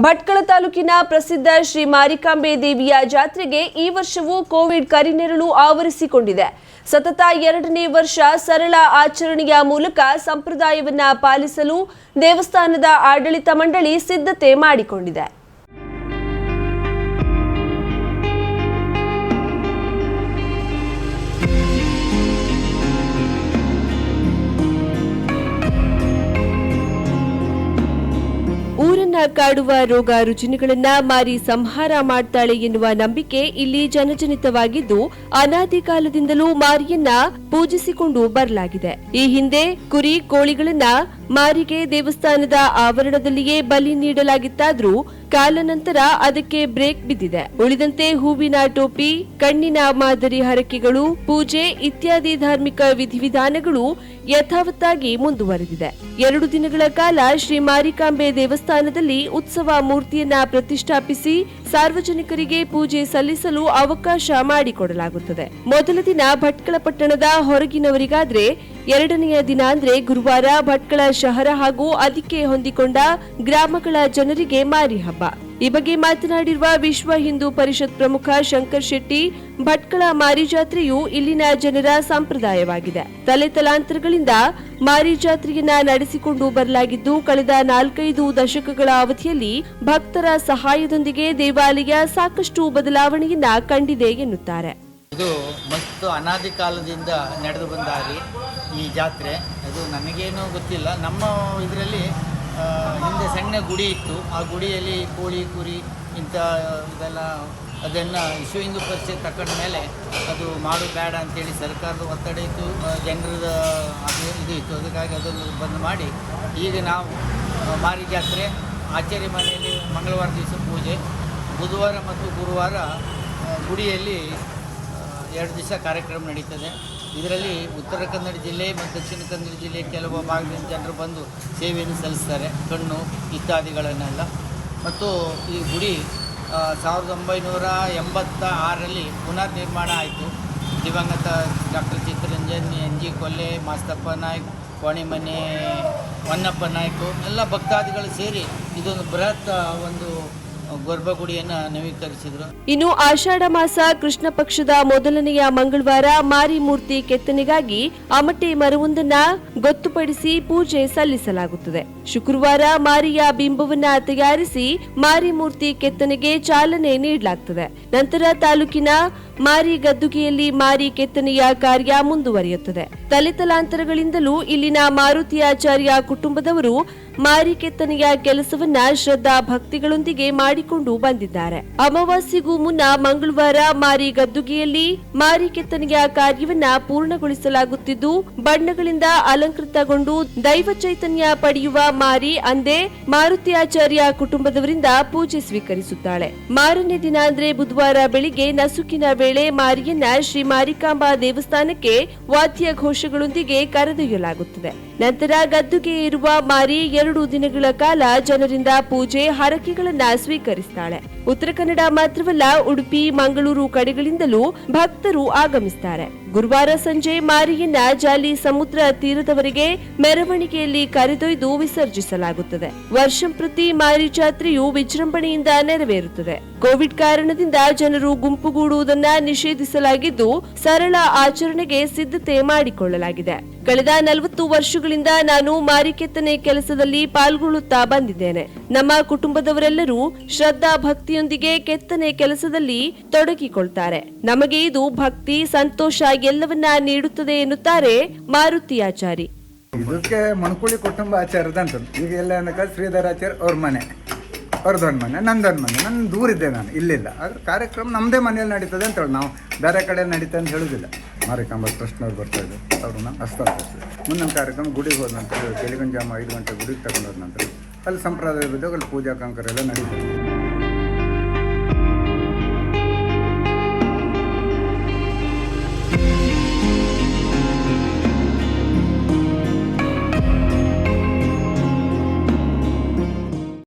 ಭಟ್ಕಳ ತಾಲೂಕಿನ ಪ್ರಸಿದ್ಧ ಶ್ರೀ ಮಾರಿಕಾಂಬೆ ದೇವಿಯ ಜಾತ್ರೆಗೆ ಈ ವರ್ಷವೂ ಕೋವಿಡ್ ಕರಿನೆರಳು ಆವರಿಸಿಕೊಂಡಿದೆ. ಸತತ ಎರಡನೇ ವರ್ಷ ಸರಳ ಆಚರಣೆಯ ಮೂಲಕ ಸಂಪ್ರದಾಯವನ್ನ ಪಾಲಿಸಲು ದೇವಸ್ಥಾನದ ಆಡಳಿತ ಮಂಡಳಿ ಸಿದ್ಧತೆ ಮಾಡಿಕೊಂಡಿದೆ. ಕಾಡುವ ರೋಗ ರುಜಿನಗಳನ್ನ ಮಾರಿ ಸಂಹಾರ ಮಾಡ್ತಾಳೆ ಎನ್ನುವ ನಂಬಿಕೆ ಇಲ್ಲಿ ಜನಜನಿತವಾಗಿದ್ದು ಅನಾದಿ ಕಾಲದಿಂದಲೂ ಮಾರಿಯನ್ನ ಪೂಜಿಸಿಕೊಂಡು ಬರಲಾಗಿದೆ. ಈ ಹಿಂದೆ ಕುರಿ ಕೋಳಿಗಳನ್ನ ಮಾರಿಗೆ ದೇವಸ್ಥಾನದ ಆವರಣದಲ್ಲಿಯೇ ಬಲಿ ನೀಡಲಾಗಿತ್ತಾದ್ರೂ ಕಾಲನಂತರ ಅದಕ್ಕೆ ಬ್ರೇಕ್ ಬಿದ್ದಿದೆ. ಉಳಿದಂತೆ ಹೂವಿನ ಟೋಪಿ, ಕಣ್ಣಿನ ಮಾದರಿ ಹರಕೆಗಳು, ಪೂಜೆ ಇತ್ಯಾದಿ ಧಾರ್ಮಿಕ ವಿಧಿವಿಧಾನಗಳು ಯಥಾವತ್ತಾಗಿ ಮುಂದುವರೆದಿದೆ. ಎರಡು ದಿನಗಳ ಕಾಲ ಶ್ರೀ ಮಾರಿಕಾಂಬೆ ದೇವಸ್ಥಾನದಲ್ಲಿ ಉತ್ಸವ ಮೂರ್ತಿಯನ್ನ ಪ್ರತಿಷ್ಠಾಪಿಸಿ ಸಾರ್ವಜನಿಕರಿಗೆ ಪೂಜೆ ಸಲ್ಲಿಸಲು ಅವಕಾಶ ಮಾಡಿಕೊಡಲಾಗುತ್ತದೆ. ಮೊದಲ ದಿನ ಭಟ್ಕಳ ಪಟ್ಟಣದ ಹೊರಗಿನವರಿಗಾದ್ರೆ ಎರಡನೆಯ ದಿನ ಅಂದ್ರೆ ಗುರುವಾರ ಭಟ್ಕಳ ಶಹರ ಹಾಗೂ ಅದಕ್ಕೆ ಹೊಂದಿಕೊಂಡ ಗ್ರಾಮಗಳ ಜನರಿಗೆ ಮಾರಿ ಹಬ್ಬ. ಈ ಬಗ್ಗೆ ಮಾತನಾಡಿರುವ ವಿಶ್ವ ಹಿಂದೂ ಪರಿಷತ್ ಪ್ರಮುಖ ಶಂಕರ್ ಶೆಟ್ಟಿ, ಭಟ್ಕಳ ಮಾರಿ ಜಾತ್ರೆಯು ಇಲ್ಲಿನ ಜನರ ಸಂಪ್ರದಾಯವಾಗಿದೆ. ತಲೆ ತಲಾಂತರಗಳಿಂದ ಮಾರಿ ಜಾತ್ರೆಯನ್ನ ನಡೆಸಿಕೊಂಡು ಬರಲಾಗಿದ್ದು, ಕಳೆದ ನಾಲ್ಕೈದು ದಶಕಗಳ ಅವಧಿಯಲ್ಲಿ ಭಕ್ತರ ಸಹಾಯದೊಂದಿಗೆ ದೇವಾಲಯ ಸಾಕಷ್ಟು ಬದಲಾವಣೆಯನ್ನ ಕಂಡಿದೆ ಎನ್ನುತ್ತಾರೆ. ಇದು ಮತ್ತು ಅನಾದಿ ಕಾಲದಿಂದ ನಡೆದು ಬಂದ ಈ ಜಾತ್ರೆ. ಅದು ನನಗೇನು ಗೊತ್ತಿಲ್ಲ. ನಮ್ಮ ಇದರಲ್ಲಿ ಹಿಂದೆ ಸಣ್ಣ ಗುಡಿ ಇತ್ತು. ಆ ಗುಡಿಯಲ್ಲಿ ಕೋಳಿ, ಕುರಿ ಇಂಥ ಇದೆಲ್ಲ ಅದನ್ನು ಹಿಂದೂ ಪರಿಷತ್ ತಕೊಂಡ ಮೇಲೆ ಅದು ಮಾಡು ಬೇಡ ಅಂತೇಳಿ ಸರ್ಕಾರದ ಒತ್ತಡ ಇತ್ತು. ಜನರ ಜನರದ ಇದು ಇತ್ತು. ಅದಕ್ಕಾಗಿ ಅದನ್ನು ಬಂದ್ ಮಾಡಿ ಈಗ ನಾವು ಮಾರಿ ಜಾತ್ರೆ, ಆಚಾರ್ಯ ಮನೆಯಲ್ಲಿ ಮಂಗಳವಾರ ದಿವಸ ಪೂಜೆ. ಬುಧವಾರ ಮತ್ತು ಗುರುವಾರ ಗುಡಿಯಲ್ಲಿ ಎರಡು ದಿವಸ ಕಾರ್ಯಕ್ರಮ ನಡೀತದೆ. ಇದರಲ್ಲಿ ಉತ್ತರ ಕನ್ನಡ ಜಿಲ್ಲೆ ಮತ್ತು ದಕ್ಷಿಣ ಕನ್ನಡ ಜಿಲ್ಲೆ ಕೆಲವು ಭಾಗದಿಂದ ಜನರು ಬಂದು ಸೇವೆಯನ್ನು ಸಲ್ಲಿಸ್ತಾರೆ. ಕಣ್ಣು, ಇತ್ಯಾದಿಗಳನ್ನೆಲ್ಲ. ಮತ್ತು ಈ ಗುಡಿ ಸಾವಿರದ ಒಂಬೈನೂರ ಎಂಬತ್ತ ಆರರಲ್ಲಿ ಪುನರ್ ನಿರ್ಮಾಣ ಆಯಿತು. ದಿವಂಗತ doctor Chittaranjan N G Kolle, Mastappa Naik, Konimane, Honnappa Naik, ಎಲ್ಲ ಭಕ್ತಾದಿಗಳು ಸೇರಿ ಇದೊಂದು ಬೃಹತ್ ಒಂದು ಗರ್ಭಗುಡಿಯನ್ನು ನವೀಕರಿಸಿದರು. ಇನ್ನು ಆಷಾಢ ಮಾಸ ಕೃಷ್ಣ ಪಕ್ಷದ ಮೊದಲನೆಯ ಮಂಗಳವಾರ ಮಾರಿ ಮೂರ್ತಿ ಕೆತ್ತನೆಗಾಗಿ ಅಮಟೆ ಮರವೊಂದನ್ನ ಗೊತ್ತುಪಡಿಸಿ ಪೂಜೆ ಸಲ್ಲಿಸಲಾಗುತ್ತದೆ. ಶುಕ್ರವಾರ ಮಾರಿಯ ಬಿಂಬವನ್ನ ತಯಾರಿಸಿ ಮಾರಿ ಮೂರ್ತಿ ಕೆತ್ತನೆಗೆ ಚಾಲನೆ ನೀಡಲಾಗುತ್ತದೆ ನಂತರ ತಾಲೂಕಿನ ಮಾರಿ ಗದ್ದುಗೆಯಲ್ಲಿ ಮಾರಿ ಕೆತ್ತನೆಯ ಕಾರ್ಯ ಮುಂದುವರಿಯುತ್ತದೆ. ತಲೆತಲಾಂತರಗಳಿಂದಲೂ ಇಲ್ಲಿನ ಮಾರುತಿಯಾಚಾರ್ಯ ಕುಟುಂಬದವರು ಮಾರಿ ಕೆತ್ತನೆಯ ಕೆಲಸವನ್ನ ಶ್ರದ್ಧಾ ಭಕ್ತಿಗಳೊಂದಿಗೆ ಮಾಡಿಕೊಂಡು ಬಂದಿದ್ದಾರೆ. ಅಮಾವಾಸ್ಯೆಗೂ ಮುನ್ನ ಮಂಗಳವಾರ ಮಾರಿ ಗದ್ದುಗೆಯಲ್ಲಿ ಮಾರಿ ಕೆತ್ತನೆಯ ಕಾರ್ಯವನ್ನ ಪೂರ್ಣಗೊಳಿಸಲಾಗುತ್ತಿದ್ದು, ಬಣ್ಣಗಳಿಂದ ಅಲಂಕೃತಗೊಂಡು ದೈವ ಚೈತನ್ಯ ಪಡೆಯುವ ಮಾರಿ ಅಂದೇ ಮಾರುತಿಯಾಚಾರ್ಯ ಕುಟುಂಬದವರಿಂದ ಪೂಜೆ ಸ್ವೀಕರಿಸುತ್ತಾಳೆ. ಮಾರನೇ ದಿನ ಅಂದ್ರೆ ಬುಧವಾರ ಬೆಳಿಗ್ಗೆ ನಸುಕಿನ ವೇಳೆ ಮಾರಿಯನ್ನ ಶ್ರೀ ಮಾರಿಕಾಂಬಾ ದೇವಸ್ಥಾನಕ್ಕೆ ವಾದ್ಯ ಘೋಷಗಳೊಂದಿಗೆ ಕರೆದೊಯ್ಯಲಾಗುತ್ತದೆ. ನಂತರ ಗದ್ದುಗೆ ಇರುವ ಮಾರಿ ಎರಡು ದಿನಗಳ ಕಾಲ ಜನರಿಂದ ಪೂಜೆ, ಹರಕೆಗಳನ್ನ ಸ್ವೀಕರಿಸ್ತಾಳೆ. ಉತ್ತರ ಕನ್ನಡ ಮಾತ್ರವಲ್ಲ, ಉಡುಪಿ, ಮಂಗಳೂರು ಕಡೆಗಳಿಂದಲೂ ಭಕ್ತರು ಆಗಮಿಸ್ತಾರೆ. ಗುರುವಾರ ಸಂಜೆ ಮಾರಿಯನ್ನ ಜಾಲಿ ಸಮುದ್ರ ತೀರದವರೆಗೆ ಮೆರವಣಿಗೆಯಲ್ಲಿ ಕರೆದೊಯ್ದು ವಿಸರ್ಜಿಸಲಾಗುತ್ತದೆ. ವರ್ಷಂಪ್ರತಿ ಮಾರಿ ಜಾತ್ರೆಯು ವಿಜೃಂಭಣೆಯಿಂದ ನೆರವೇರುತ್ತದೆ. ಕೋವಿಡ್ ಕಾರಣದಿಂದ ಜನರು ಗುಂಪುಗೂಡುವುದನ್ನ ನಿಷೇಧಿಸಲಾಗಿದ್ದು, ಸರಳ ಆಚರಣೆಗೆ ಸಿದ್ಧತೆ ಮಾಡಿಕೊಳ್ಳಲಾಗಿದೆ. ಕಳೆದ ನಲವತ್ತು ವರ್ಷಗಳಿಂದ ನಾನು ಮಾರಿಕೆತ್ತನೆ ಕೆಲಸದಲ್ಲಿ ಪಾಲ್ಗೊಳ್ಳುತ್ತಾ ಬಂದಿದ್ದೇನೆ. ನಮ್ಮ ಕುಟುಂಬದವರೆಲ್ಲರೂ ಶ್ರದ್ಧಾ ಭಕ್ತಿಯೊಂದಿಗೆ ಕೆತ್ತನೆ ಕೆಲಸದಲ್ಲಿ ತೊಡಗಿಕೊಳ್ತಾರೆ. ನಮಗೆ ಇದು ಭಕ್ತಿ, ಸಂತೋಷ ಎಲ್ಲವನ್ನ ನೀಡುತ್ತದೆ ಎನ್ನುತ್ತಾರೆ ಮಾರುತಿಯಾಚಾರಿ. ಇದಕ್ಕೆ ಮಣಕುಳಿ ಕುಟುಂಬ ಆಚಾರದ ಅಂತ ಈಗ ಎಲ್ಲ ಏನಕ್ಕ? ಶ್ರೀಧರಾಚಾರ್ಯ ಅವ್ರ ಮನೆ ಅವ್ರದ್ದೊಂದು ಮನೆ, ನಂದೊಂದು ಮನೆ. ನಾನು ದೂರ ಇದ್ದೆ ನಾನು, ಇಲ್ಲಿಲ್ಲ. ಆದ್ರೆ ಕಾರ್ಯಕ್ರಮ ನಮ್ಮದೇ ಮನೆಯಲ್ಲಿ ನಡೀತದೆ ಅಂತ ಹೇಳಿ. ನಾವು ಬೇರೆ ಕಡೆ ನಡೀತದೆ ಅಂತ ಹೇಳೋದಿಲ್ಲ. ಮಾರಿಕಾಂಬ ಟ್ರಸ್ಟ್ನವ್ರು ಬರ್ತಾ ಇದ್ದಾರೆ. ಅವ್ರನ್ನ ಹಸ್ತಾಂತರಿಸಿದ್ರು ಮುಂದಿನ ಕಾರ್ಯಕ್ರಮ ಗುಡಿಗೆ ಹೋದ ನಂತರ ಬೆಳಗಿನ ಜಾಮ ಐದು ಗಂಟೆ ಗುಡಿಗೆ ತಗೊಂಡೋದ ನಂತರ, ಅಲ್ಲಿ ಸಂಪ್ರದಾಯ ಬಿದ್ದಾಗ ಅಲ್ಲಿ ಪೂಜಾ ಎಲ್ಲ ನಡೀತದೆ